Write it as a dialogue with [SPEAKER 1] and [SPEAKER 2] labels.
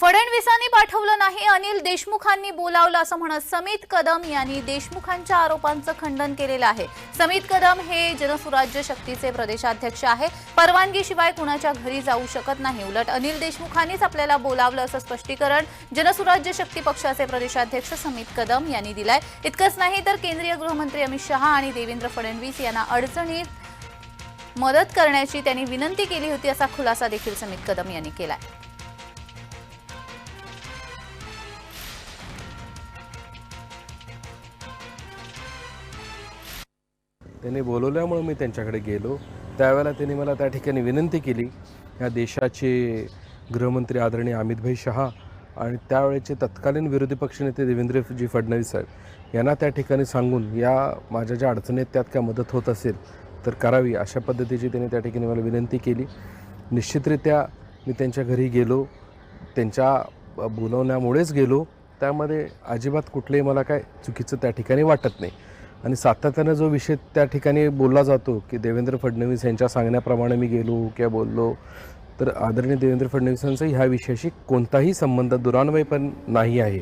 [SPEAKER 1] फडणवीसांनी पाठवलं नाही अनिल देशमुखांनी बोलावलं असं म्हणत समित कदम यांनी देशमुखांच्या आरोपांचं खंडन केलेलं आहे. समित कदम हे जनसुराज्य शक्तीचे प्रदेशाध्यक्ष आहे. परवानगीशिवाय कुणाच्या घरी जाऊ शकत नाही. उलट अनिल देशमुखांनीच आपल्याला बोलावलं असं स्पष्टीकरण जनसुराज्य शक्ती पक्षाचे प्रदेशाध्यक्ष समित कदम यांनी दिलाय. इतकंच नाही तर केंद्रीय गृहमंत्री अमित शहा आणि देवेंद्र फडणवीस यांना अडचणीत मदत करण्याची त्यांनी विनंती केली होती असा खुलासा देखील समित कदम यांनी केलाय.
[SPEAKER 2] त्यांनी बोलवल्यामुळं मी त्यांच्याकडे गेलो. त्यावेळेला त्यांनी मला त्या ठिकाणी विनंती केली या देशाचे गृहमंत्री आदरणीय अमितभाई शहा आणि त्यावेळेचे तत्कालीन विरोधी पक्षनेते देवेंद्रजी फडणवीस साहेब यांना त्या ठिकाणी सांगून या माझ्या ज्या अडचणीत त्यात काय मदत होत असेल तर करावी अशा पद्धतीची त्यांनी त्या ठिकाणी मला विनंती केली. निश्चितरित्या मी त्यांच्या घरी गेलो त्यांच्या बोलवण्यामुळेच गेलो. त्यामध्ये अजिबात कुठलंही मला काय चुकीचं त्या ठिकाणी वाटत नाही. आणि सातत्यानं जो विषय त्या ठिकाणी बोलला जातो की देवेंद्र फडणवीस यांच्या सांगण्याप्रमाणे मी गेलो किंवा बोललो तर आदरणीय देवेंद्र फडणवीसांचा ह्या विषयाशी कोणताही संबंध दुरान्वय पण नाही आहे.